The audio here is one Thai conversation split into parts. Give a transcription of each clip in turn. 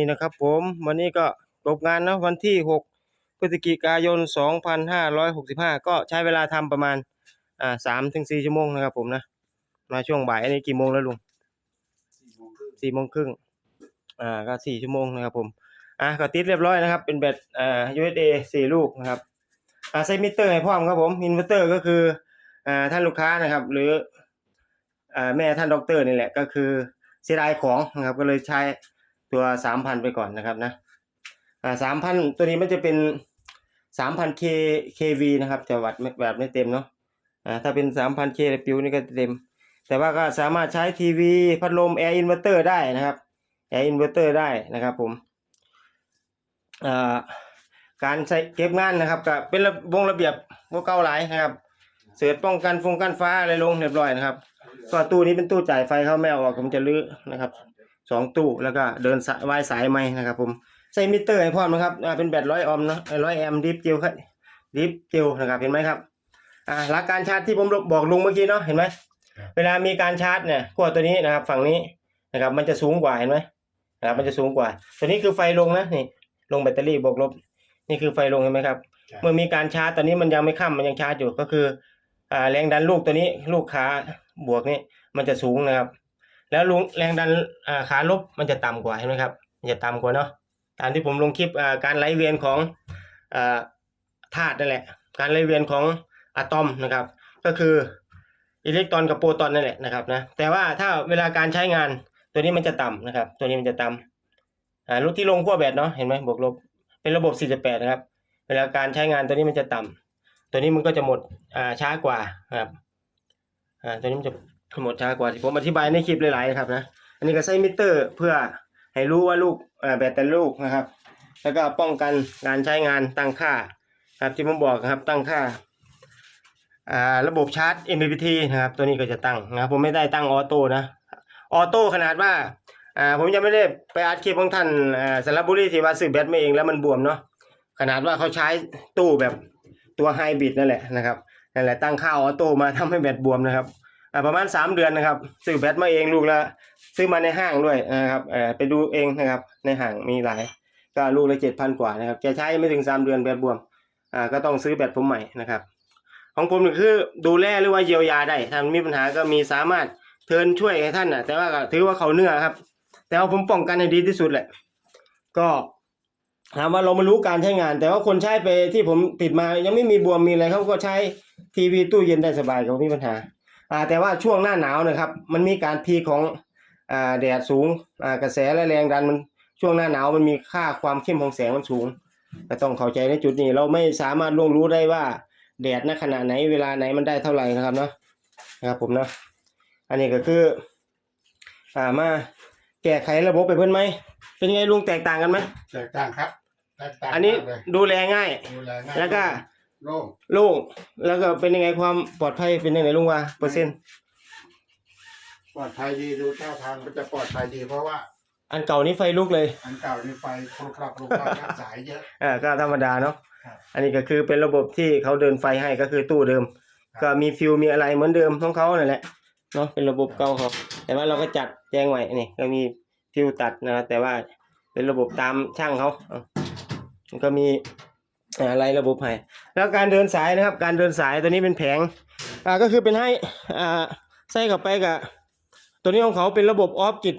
นี่นะครับผมวันนี้ก็จบงานนะวันที่ 6 พฤศจิกายน 2565 ก็ใช้เวลาทำประมาณอ่า3ถึง4ชั่วโมงนะครับผมนะมาช่วงบ่ายอันนี้กี่โมงแล้วลุงสี่โมงครึ่งอ่าก็4ชั่วโมงนะครับผมอะก็ติดเรียบร้อยนะครับ เป็นแบตอ่า USA 4ลูกนะครับอ่าใส่มิเตอร์ให้พร้อมครับผมอินเวอร์เตอร์ก็คืออ่าท่านลูกค้านะครับ หรืออ่าแม่ท่านด็อกเตอร์นี่แหละก็คือเสียดายของนะครับก็เลยใช้ ตัว3,000ไปก่อนนะครับนะอ่าสามพันตัวนี้มันจะเป็นสามพันเคเควีนะครับจะวัดแบบไม่เต็มเนาะอ่าถ้าเป็นสามพันเคปิวนี่ก็เต็ม แต่ว่าก็สามารถใช้ทีวีพัดลมแอร์อินเวอร์เตอร์ได้นะครับแอร์อินเวอร์เตอร์ได้นะครับผมอ่าการใช้เก็บงานนะครับก็เป็นวงระเบียบพวกเก่าหลายนะครับ เสือป้องกันฟงกันฟ้าอะไรลงเรียบร้อยนะครับก็ตู้นี้เป็นตู้จ่ายไฟเขาไม่เอาออกผมจะลื้อนะครับ สองตู้แล้วก็เดินสายวายสายไม้นะครับ ผมใส่มิเตอร์ให้พร้อมนะครับอ่าเป็นแบตร้อยออมเนอะร้อยแอมดิฟเจลครับดิฟเจลนะครับเห็นไหมครับอ่าหลักการชาร์จที่ผมบอกลุงเมื่อกี้เนาะเห็นไหมเวลามีการชาร์จเนี่ยขั้วตัวนี้นะครับ ฝั่งนี้นะครับ มันจะสูงกว่าเห็นไหมนะครับมันจะสูงกว่า ตัวนี้คือไฟลงนะนี่ ลงแบตเตอรี่บวกลบ นี่คือไฟลงเห็นไหมครับ เมื่อมีการชาร์จตอนนี้มันยังไม่ค่ำมันยังชาร์จอยู่ก็คืออ่าแรงดันลูกตัวนี้ลูกขาบวกนี่มันจะสูงนะครับ แล้วลงแรงดันอ่าขาลบมันจะต่ำกว่าเห็นไหมครับมันจะต่ำกว่าเนาะตามที่ผมลงคลิปอ่าการไหลเวียนของอ่าธาตุนั่นแหละ การไหลเวียนของอะตอมนะครับ ก็คืออิเล็กตรอนกับโปรตอนนั่นแหละนะครับนะแต่ว่าถ้าเวลาการใช้งานตัวนี้มันจะต่ำนะครับ ตัวนี้มันจะต่ำอ่ารถที่ลงขั้วแบตเนาะเห็นไหมบวกลบเป็นระบบ 48 นะครับ เวลาการใช้งานตัวนี้มันจะต่ำตัวนี้มันก็จะหมดอ่าช้ากว่าครับอ่าตัวนี้มันจะ หมดช้ากว่าที่ผมอธิบายในคลิปหลายๆครับนะอันนี้ก็ใช้มิเตอร์เพื่อให้รู้ว่าลูกแบตแต่ละลูกนะครับ แล้วก็ป้องกันการใช้งานตั้งค่าครับที่ผมบอกนะครับตั้งค่าระบบชาร์จ MPPT นะครับตัวนี้ก็จะตั้งนะผมไม่ได้ตั้งออโต้นะออโต้ขนาดว่าผมยังไม่ได้ไปอัดคลิปของท่านสารบุรีที่ว่าซื้อแบตมาเองแล้วมันบวมเนาะขนาดว่าเขาใช้ตู้แบบตัวไฮบริดนั่นแหละนะครับนั่นแหละตั้งค่าออโต้มาทำให้แบตบวมนะครับ ประมาณ 3 เดือนนะครับ ซื้อแบตมาเองลูกละซื้อมาในห้างด้วยนะครับไปดูเองนะครับ ในห้างมีหลาย ก็ลูกละเจ็ดพันกว่านะครับแกใช้ไม่ถึงสามเดือนแบตบวมอ่าก็ต้องซื้อแบตผมใหม่นะครับ ของผมนี่คือดูแลหรือว่าเยียวยาได้ถ้ามีปัญหาก็มีสามารถเทินช่วยให้ท่านนะแต่ว่าถือว่าเขาเนื้อครับ แต่ว่าผมป้องกันให้ดีที่สุดแหละ ก็ถามว่าเราไม่รู้การใช้งาน แต่ว่าคนใช้ไปที่ผมติดมายังไม่มีบวมมีอะไรเขาก็ใช้ทีวีตู้เย็นได้สบายก็ไม่มีปัญหา อ่าแต่ว่าช่วงหน้าหนาวนะครับ มันมีการพีคของอ่าแดดสูงอ่ากระแสและแรงดันมันช่วงหน้าหนาวมันมีค่าความเข้มของแสงมันสูงก็ต้องเข้าใจในจุดนี้เราไม่สามารถล่วงรู้ได้ว่าแดดณขณะไหนเวลาไหนมันได้เท่าไหร่นะครับเนาะนะครับผมเนาะอันนี้ก็คืออ่ามาแก้ไขระบบไปเพื่อนไหมเป็นไงลุงแตกต่างกันไหมแตกต่างครับแตกต่างอันนี้มากเลยดูแลง่าย ดูแลง่ายแล้วก็ โล่งโล่งแล้วก็เป็นยังไงความปลอดภัยเป็นยังไงลุงว่าเปอร์เซ็นต์ปลอดภัยดีดูท่าทางก็จะปลอดภัยดีเพราะว่า อันเก่านี้ไฟลุกเลย อันเก่านี่ไฟคลุกคลักคลุกคลักนะสายเยอะอ่าก็ธรรมดาเนาะครับอันนี้ก็คือเป็นระบบที่เขาเดินไฟให้ก็คือตู้เดิมครับก็มีฟิวมีอะไรเหมือนเดิมของเขานั่นแหละเนาะเป็นระบบเก่าเขาแต่ว่าเราก็จัดแจ้งไว้นี่ก็มีฟิวตัดนะ แต่ว่าเป็นระบบตามช่างเขาอะมันก็มี อะไรระบบให้แล้วการเดินสายนะครับ การเดินสายตัวนี้เป็นแผงอ่าก็คือเป็นให้อ่าใส่เข้าไปกับตัวนี้ของเขาเป็นระบบออฟกิด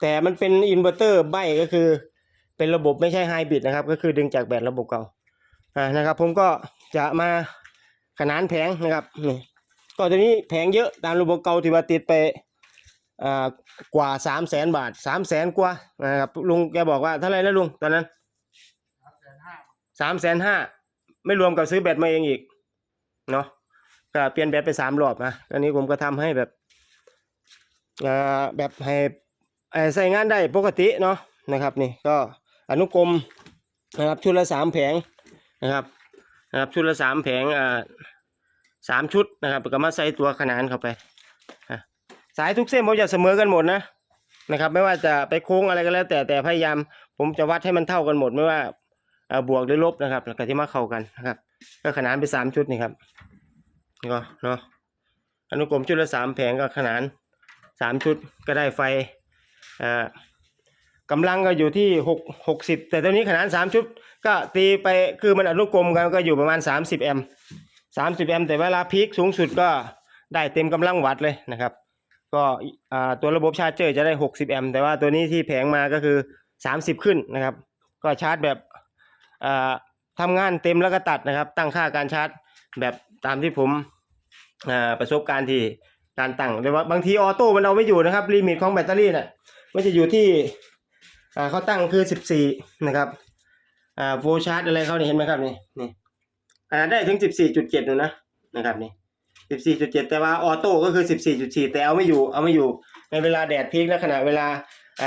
แต่มันเป็นอินเวอร์เตอร์ใบก็คือ เป็นระบบไม่ใช่ไฮบริดนะครับ ก็คือดึงจากแบตระบบเก่าอ่านะครับ ผมก็จะมาขนานแผงนะครับนี่ก็ตัวนี้แผงเยอะตามระบบเก่าที่ว่าติดไปอ่ากว่าสามแสนบาทสามแสนกว่านะครับลุงแกบอกว่าเท่าไหรนะลุงตอนนั้น สามแสนห้าไม่รวมกับซื้อแบตมาเองอีกเนาะก็เปลี่ยนแบตไปสามรอบนะอันนี้ผมก็ทำให้แบบอ่าแบบให้เอ่งานได้ปกติเนาะนะครับนี่ก็อนุกรมนะครับชุดละสามแผงนะครับนะครับชุดละสามแผงอ่าสามชุดนะครับก็มาใส่ตัวขนานเข้าไปสายทุกเส้นผมจะเสมอกันหมดนะนะครับ ไม่ว่าจะไปโค้งอะไรก็แล้ว แต่แต่พยายามผมจะวัดให้มันเท่ากันหมดไม่ว่า บวกหรือลบนะครับ แล้วก็ที่มาเข้ากันนะครับ ก็ขนานไปสามชุดนี่ครับก็เนาะอนุกรมชุดละสามแผงก็ขนานสามชุดก็ได้ไฟอ่ากำลังก็อยู่ที่หกหกสิบแต่ตัวนี้ขนาดสามชุด ก็ตีไปคือมันอนุกรมกันก็อยู่ประมาณสามสิบแอมป์สามสิบแอมป์แต่เวลาพีคสูงสุดก็ได้เต็มกำลังวัตต์เลยนะครับ ก็อ่าตัวระบบชาร์จเจอร์จะได้หกสิบแอมป์แต่ว่าตัวนี้ที่แผงมาก็คือสามสิบขึ้นนะครับ ก็ชาร์จแบบ ทำงานเต็มแล้วก็ตัดนะครับ ตั้งค่าการชาร์จแบบตามที่ผมประสบการณ์ที่การตั้งแต่ว่าบางทีออโต้มันเอาไม่อยู่นะครับลิมิตของแบตเตอรี่น่ะมันจะอยู่ที่เขาตั้งคือสิบสี่นะครับโฟชาร์จอะไรเขาเนี่เห็นไหมครับนี่นี่ได้ถึงสิบสี่จุดเจ็ดนะนะครับนี่สิบสี่จุดเจ็ดแต่ว่าออโต้ก็คือสิบสี่จุดสี่แต่เอาไม่อยู่เอาไม่อยู่ในเวลาแดดพีคและขณะเวลา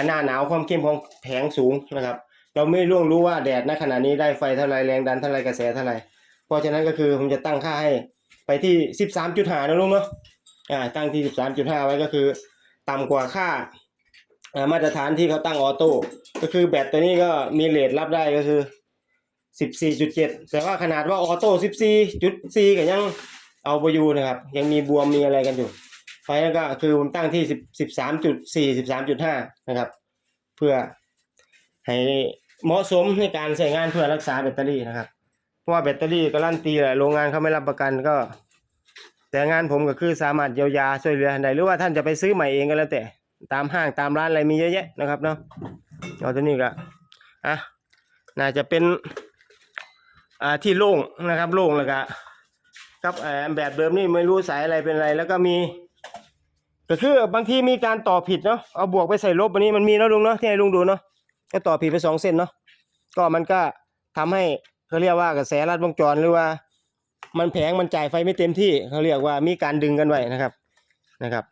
หน้าหนาวความเข้มของแผงสูงนะครับ เราไม่ร่วงรู้ว่าแดดณขณะนี้ได้ไฟเท่าไรแรงดันเท่าไรกระแสเท่าไรเพราะฉะนั้นก็คือผมจะตั้งค่าให้ไปที่สิบสามจุดห้านะลุงเนาะอ่าตั้งที่สิบสามจุดห้าไว้ก็คือ ต่ำกว่าค่าอ่ามาตรฐานที่เขาตั้งออโต้ก็คือแบตตัวนี้ก็มีเรทรับได้ก็คือสิบสี่จุดเจ็ดแต่ว่าขนาดว่าออโต้สิบสี่จุดสี่ก็ยังเอาไปอยู่นะครับ ยังมีบวมมีอะไรกันอยู่ไฟนั้นก็คือผมตั้งที่สิบสิบสามจุดสี่สิบสามจุดห้านะครับ เพื่อให้ เหมาะสมในการใช้งานเพื่อรักษาแบตเตอรี่นะครับ เพราะว่าแบตเตอรี่การันตีแหละโรงงานเขาไม่รับประกันก็ แต่งานผมก็คือสามารถเยียวยาช่วยเหลือได้หรือว่าท่านจะไปซื้อใหม่เองก็แล้วแต่ ตามห้างตามร้านอะไรมีเยอะแยะนะครับเนาะเอาตัวนี้ก็อะน่าจะเป็นอ่าที่โล่งนะครับโล่งแล้วก็ครับอ่อแบบเดิมนี่ไม่รู้สายอะไรเป็นอะไร แล้วก็มีก็คือบางทีมีการต่อผิดเนาะเอาบวกไปใส่ลบอันนี้มันมีเนาะลุงเนาะที่ให้ลุงดูเนาะ ก็ต่อผิดไปสองเส้นเนาะก็มันก็ทำให้เขาเรียกว่ากระแสลัดวงจรหรือว่า มันแผงมันจ่ายไฟไม่เต็มที่เขาเรียกว่ามีการดึงกันไว้นะครับนะครับ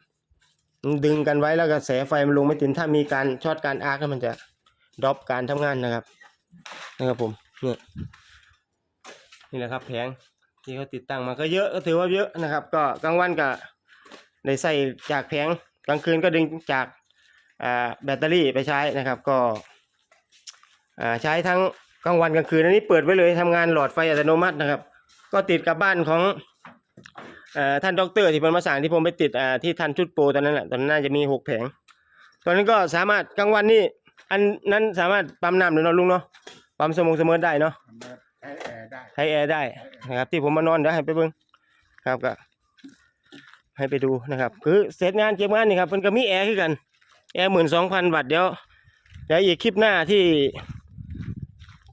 ดึงกันไว้แล้วกระแสไฟมันลงไม่เต็มถ้ามีการช็อตการอาร์คมันจะดรอปการทำงานนะครับ นะครับผมนี่นี่แหละครับแผงที่เขาติดตั้งมาก็เยอะก็ถือว่าเยอะนะครับ ก็กลางวันก็ได้ใส่จากแผงกลางคืนก็ดึงจากแบตเตอรี่ไปใช้นะครับ ก็ ใช้ทั้งกลางวันกลางคืนอันนี้เปิดไว้เลยทำงานหลอดไฟอัตโนมัตินะครับ ก็ติดกับบ้านของเอ่อท่านด็อกเตอร์ที่ผมมาสั่งที่ผมไปติดอ่าที่ทันชุดโปรตอนนั้นแหละตอนนั้นน่าจะมีหกแผง ตอนนั้นก็สามารถกลางวันนี่อันนั้นสามารถปั๊มน้ำหรือเนาะลุงเนาะปั๊มสมงเสมอได้เนาะใช้แอร์ได้ใช้แอร์ได้นะครับ ที่ผมมานอนเดี๋ยวให้ไปเบิ่งครับก็ให้ไปดูนะครับ คือเสร็จงานเก็บงานนี่ครับมันก็มีแอร์คือกันแอร์หมื่นสองพันวัตต์เดี๋ยวเดี๋ยวอีกคลิปหน้าที่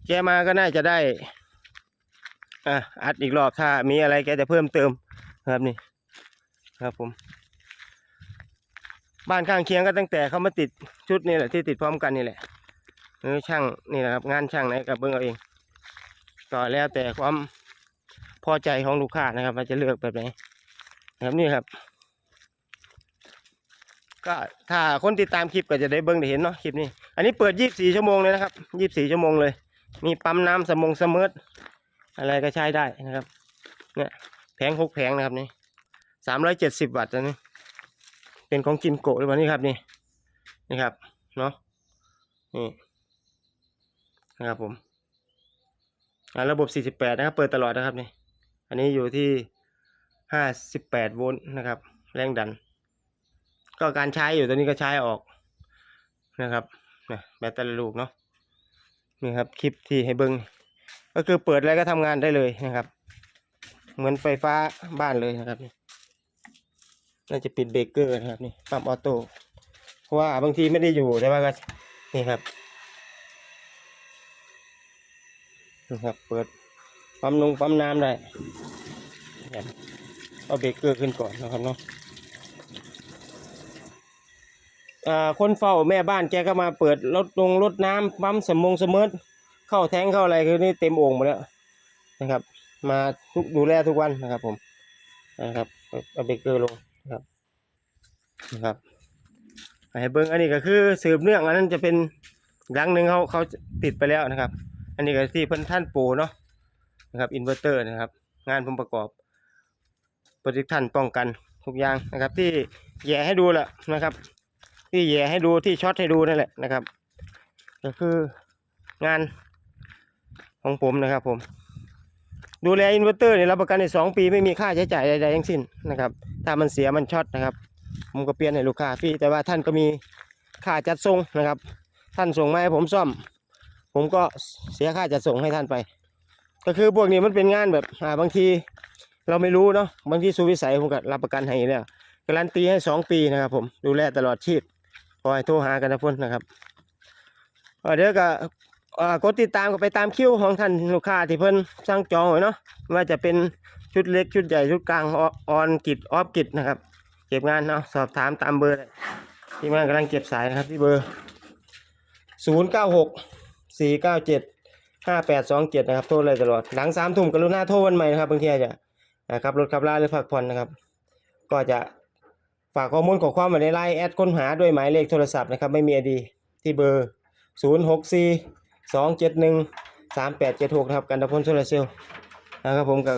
แกมาก็น่าจะได้อะอัดอีกรอบถ้ามีอะไรแกจะเพิ่มเติมครับนี่ครับผม บ้านข้างเคียงก็ตั้งแต่เขามาติดชุดนี่แหละที่ติดพร้อมกันนี่แหละเออช่างนี่แหละครับงานช่างไหนกับเบิ่งเอาเองก็แล้วแต่ความพอใจของลูกค้านะครับว่าจะเลือกแบบไหนครับนี่ครับ ก็ถ้าคนติดตามคลิปก็จะได้เบิ้งได้เห็นเนาะคลิปนี้ อันนี้เปิด 24 ชั่วโมงเลยนะครับ 24 ชั่วโมงเลย มีปั๊มน้ำสมงเสมออะไรก็ใช้ได้นะครับเนี่ยแผงหกแผงนะครับนี่370วัตต์อันนี้เป็นของจินโกะหรือเปล่านี่ครับนี่นี่ครับเนาะนี่นะครับผมอ่าระบบ 48 นะครับ เปิดตลอดนะครับนี่ อันนี้อยู่ที่ 58 โวลต์นะครับ แรงดัน ก็การใช้อยู่ตัวนี้ก็ใช้ออกนะครับนะแบตแต่ละลูกเนาะ นี่ครับคลิปที่ให้เบิงก็คือเปิดอะไรก็ทำงานได้เลยนะครับ เหมือนไฟฟ้าบ้านเลยนะครับนี่น่าจะปิดเบรกเกอร์นะครับนี่ปั๊มออโต้เพราะว่าบางทีไม่ได้อยู่แต่ว่าก็นี่ครับนะครับ เปิดปั๊มลงปั๊มน้ำได้เอาเบรกเกอร์ขึ้นก่อนนะครับเนาะอ่า คนเฝ้าแม่บ้านแกก็มาเปิดรถลงรถน้ำปั๊มสมงสมอเข้าแทงเข้าอะไรคือนี่เต็มโอ่งหมดแล้วนะครับ มาทุกดูแลทุกวันนะครับ ผมนะครับเอาเบเกอร์ลงนะครับนะครับให้เบิ้งอันนี้ก็คือสืบเนื่องอันนั้นจะเป็นหลังหนึ่งเขาเขาติดไปแล้วนะครับ อันนี้ก็ที่เพิ่นท่านปูเนาะนะครับอินเวอร์เตอร์นะครับ งานผมประกอบปรเจกทันป้องกันทุกอย่างนะครับ ที่แย่ให้ดูแหละนะครับ ที่แย่ให้ดูที่ช็อตให้ดูนั่นแหละนะครับ ก็คืองานของผมนะครับผม ดูแลอินเวอร์เตอร์เนี่ยรับประกันในสองปีไม่มีค่าใช้จ่ายใดๆทั้งสิ้นนะครับ ถ้ามันเสียมันช็อตนะครับ ผมก็เปลี่ยนให้ลูกค้าฟรีแต่ว่าท่านก็มีค่าจัดส่งนะครับ ท่านส่งมาให้ผมซ่อม ผมก็เสียค่าจัดส่งให้ท่านไป ก็คือพวกนี้มันเป็นงานแบบบางทีเราไม่รู้เนาะบางทีสุวิสัยผมก็รับประกันให้แล้วการันตีให้สองปีนะครับผมดูแลตลอดชีพ ขอให้โทรหากันนะพ่นนะครับเดี๋ยวก็กดติดตามก็ไปตามคิวของท่านลูกค้าที่เพิ่นสั่งจองไว้เนาะไม่ว่าจะเป็นชุดเล็กชุดใหญ่ชุดกลางอออนกิจออฟกิจนะครับเก็บงานเนาะสอบถามตามเบอร์เลยที่มานกำลังเก็บสายนะครับที่เบอร์ศูนย์เก้าหกสี่เก้าเจ็ดห้าแปดสองเจ็ดนะครับ โทรเลยตลอด หลังสามทุ่มกรุณาโทรวันใหม่นะครับบางทีอาจจะนะครับรถขับลาหรือพักผ่อนนะครับ ก็จะ ฝากข้อมูลของความไว้ในไลน์แอดค้นหาด้วยหมายเลขโทรศัพท์นะครับไม่มีไอดีที่เบอร์ 0 6 4 2 7 1 3 8 7 6 นะครับกันตะพลโซลาร์เซลล์นะครับผมก็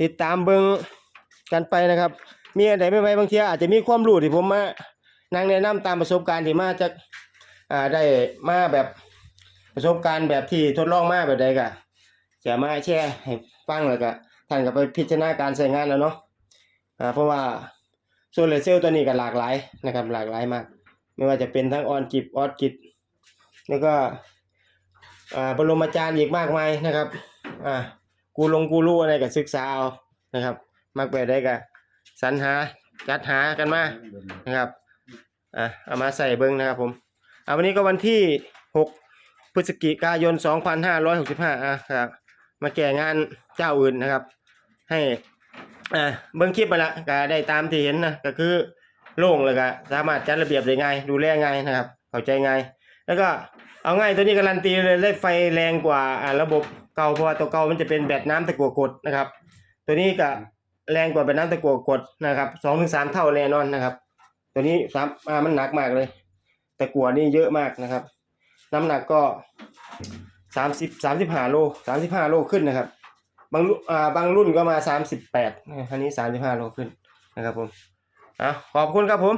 ติดตามเบิงกันไปนะครับ มีอะไรไม่ไว้บางทีอาจจะมีความรู้ที่ผมมานั่งแนะนำตามประสบการณ์ที่มาจากอ่าได้มาแบบประสบการณ์แบบที่ทดลองมาแบบใดก็จะมาแชร์ให้ฟังแล้วก็ท่านก็ไปพิจารณาการใช้งานแล้วเนาะอ่าเพราะว่า โซลาร์เซลล์ตัวนี้ก็หลากหลายนะครับหลากหลายมาก ไม่ว่าจะเป็นทั้งออนกิบออดกิบแล้วก็อ่าบรมอาจารย์อีกมากมายนะครับอ่ากูลงกูรู้อะไรก็ศึกษาเอานะครับ มากแบบได้ก็สรรหาจัดหากันมานะครับอะเอามาใส่เบิ้งนะครับผมอ่าวันนี้ก็วันที่ 6 พฤศจิกายน 2565อะครับมาแก่งานเจ้าอื่นนะครับ ให้ อ่าเบิ้งคลิปมาละก็ได้ตามที่เห็นนะก็คือโล่งเลยก็สามารถจัดระเบียบได้ง่าย ดูแลง่ายนะครับ เข้าใจง่าย แล้วก็เอาง่ายตัวนี้การันตีเลยได้ไฟแรงกว่าอ่าระบบเก่าเพราะว่าตัวเก่ามันจะเป็นแบตน้ำตะกั่วกดนะครับ ตัวนี้ก็แรงกว่าแบตน้ำตะกั่วกดนะครับสองถึงสามเท่าแน่นอนนะครับ ตัวนี้สามอ่ามันหนักมากเลยตะกั่วนี่เยอะมากนะครับ น้ำหนักก็สามสิบสามสิบห้าโลสามสิบห้าโลขึ้นนะครับ บางรุ่นอ่าบางรุ่นก็มาสามสิบแปดอันนี้สามสิบห้าโลขึ้นนะครับผมอะขอบคุณครับผม